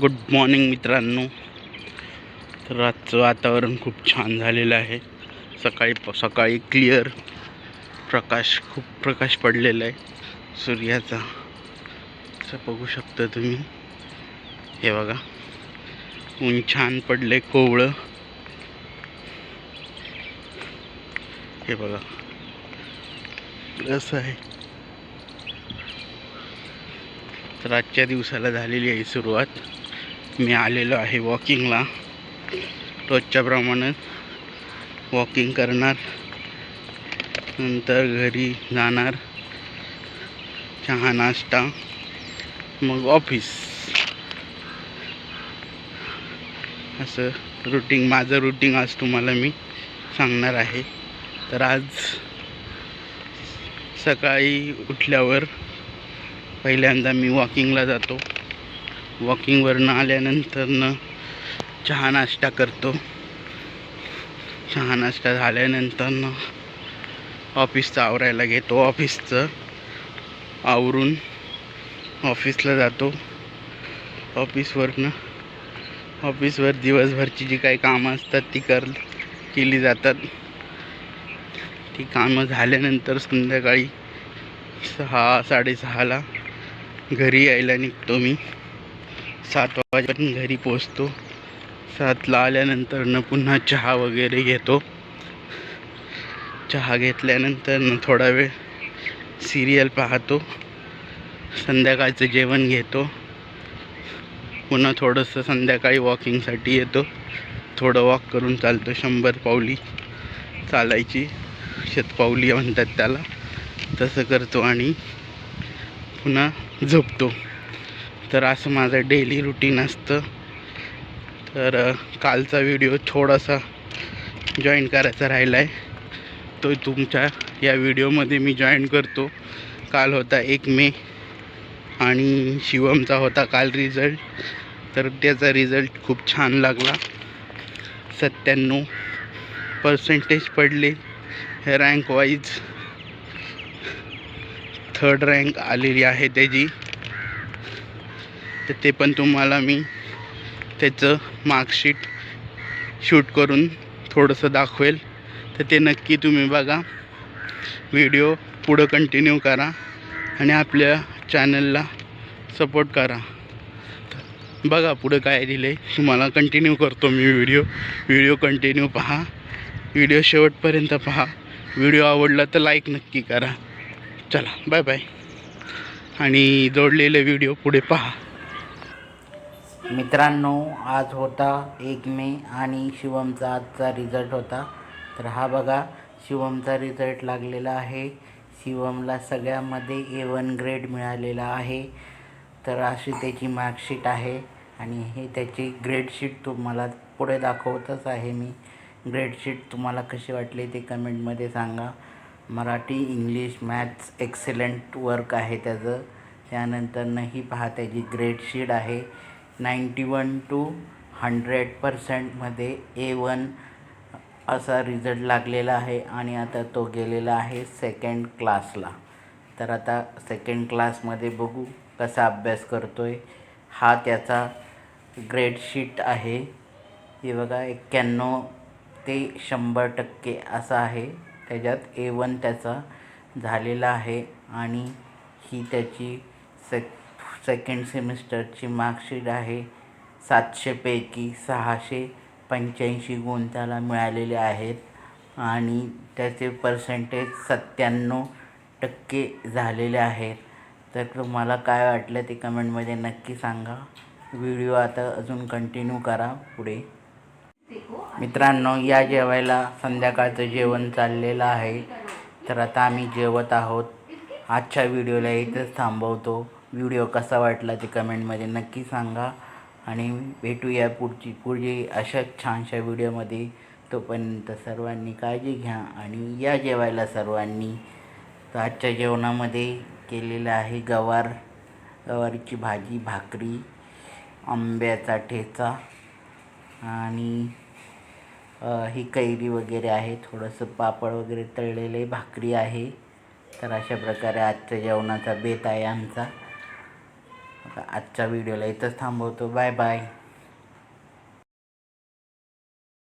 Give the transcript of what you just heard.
Good morning मित्रांनो. तर आजचं वातावरण खूप छान झालेलं आहे. सकाळी प सकाळी क्लिअर प्रकाश खूप प्रकाश पडलेला आहे. सूर्याचा. असं बघू शकता तुम्ही. हे बघा. ऊन छान पडले कोवळं. हे बघा. असं आहे. तर आजच्या दिवसाला झालेली आहे सुरुवात. मी आलेलो आहे वॉकिंगला. रोजच्याप्रमाणे वॉकिंग करणार. नंतर घरी जाणार. चहा नाश्ता. मग ऑफिस. असं रुटीन माझं रुटीन आज तुम्हाला मी सांगणार आहे. तर आज सकाळी उठल्यावर पहिल्यांदा मी वॉकिंगला जातो. वॉकिंगवरनं आल्यानंतरनं चहा नाश्ता करतो. चहा नाश्ता झाल्यानंतरनं ऑफिसचं आवरायला घेतो. ऑफिसचं आवरून ऑफिसला जातो. ऑफिसवरनं ऑफिसवर दिवसभरची जी काही कामं असतात ती कर केली जातात. ती कामं झाल्यानंतर संध्याकाळी सहा साडेसहाला घरी यायला निघतो मी. सात वाजेपर्यंत घरी पोचतो सातला आल्यानंतर न पुन्हा चहा वगैरे घेतो. चहा घेतल्यानंतर थोडा वेळ सिरियल पाहतो. संध्याकाळचं जेवण घेतो. पुन्हा थोडंसं संध्याकाळी वॉकिंगसाठी येतो. थोडं वॉक करून चालतो शंभर पावली चालायची. शतपावली म्हणतात त्याला. तसं करतो आणि पुन्हा झोपतो. तर असं माझं डेली रुटीन असतं. तर कालचा व्हिडिओ थोडासा जॉईन करायचा राहिला आहे तो तुमच्या या व्हिडिओमध्ये मी जॉईन करतो. काल होता एक मे आणि शिवमचा होता काल रिझल्ट तर त्याचा रिझल्ट खूप छान लागला. सत्त्याण्णव पर्सेंटेज पडले. रँक वाईज थर्ड रँक आलेली आहे त्याची. तर ते पण तुम्हाला मी त्याचं मार्कशीट शूट करून थोडंसं दाखवेल. तर ते नक्की तुम्ही बघा. व्हिडिओ पुढं कंटिन्यू करा आणि आपल्या चॅनलला सपोर्ट करा. बघा पुढं काय दिलं आहे तुम्हाला कंटिन्यू करतो मी व्हिडिओ व्हिडिओ कंटिन्यू पहा. व्हिडिओ शेवटपर्यंत पहा. व्हिडिओ आवडला तर लाईक नक्की करा. चला बाय बाय आणि जोडलेले व्हिडिओ पुढे पहा. मित्रांनो आज होता एक मे आणि शिवमचा आजचा रिझल्ट होता. तर हा बघा शिवमचा रिझल्ट लागलेला आहे. शिवमला सगळ्यामध्ये ए वन ग्रेड मिळालेला आहे. तर अशी त्याची मार्कशीट आहे आणि हे त्याची ग्रेडशीट तुम्हाला पुढे दाखवतच आहे मी. ग्रेडशीट तुम्हाला कशी वाटली ते कमेंटमध्ये सांगा. Marathi English maths excellent work आहे त्याचं. त्यानंतरनंही पहा त्याची ग्रेडशीट आहे. नाईंटी वन टू हंड्रेड पर्सेंटमध्ये ए वन असा रिझल्ट लागलेला आहे आणि आता तो गेलेला आहे सेकंड क्लासला तर आता सेकंड क्लासमध्ये बघू कसा अभ्यास करतो आहे हा त्याचा ग्रेडशीट आहे. हे बघा एक्क्याण्णव ते शंभर टक्के असा आहे. त्याच्यात ए वन त्याचा झालेला आहे आणि ही त्याची सेक सेकंड सेमिस्टरची मार्कशीट आहे. सातशेपैकी सहाशे पंच्याऐंशी गुण त्याला मिळालेले आहेत. आणि त्याचे पर्सेंटेज सत्त्याण्णव टक्के झालेले आहेत. तर तुम्हाला काय वाटलं ते कमेंटमध्ये नक्की सांगा. व्हिडिओ आता अजून कंटिन्यू करा पुढे. मित्रांनो या जेवायला संध्याकाळचं जेवण चाललेलं आहे. तर आता आम्ही जेवत आहोत. आजच्या व्हिडिओला इथंच थांबवतो. व्हिडिओ कसा वाटला ते कमेंटमध्ये नक्की सांगा. आणि भेटूया पुढची पुढची अशाच छानशा व्हिडिओमध्ये. तोपर्यंत सर्वांनी काळजी घ्या आणि या जेवायला सर्वांनी. तर आजच्या जेवणामध्ये केलेलं आहे गवार गवारीची भाजी भाकरी आंब्याचा ठेचा आणि ही कैरी वगैरे आहे. थोडंसं पापड वगैरे तळलेले भाकरी आहे. तर अशा प्रकारे आजच्या जेवणाचा बेत आहे आमचा. आजच्या व्हिडिओला इथंच थांबवतो. Bye bye.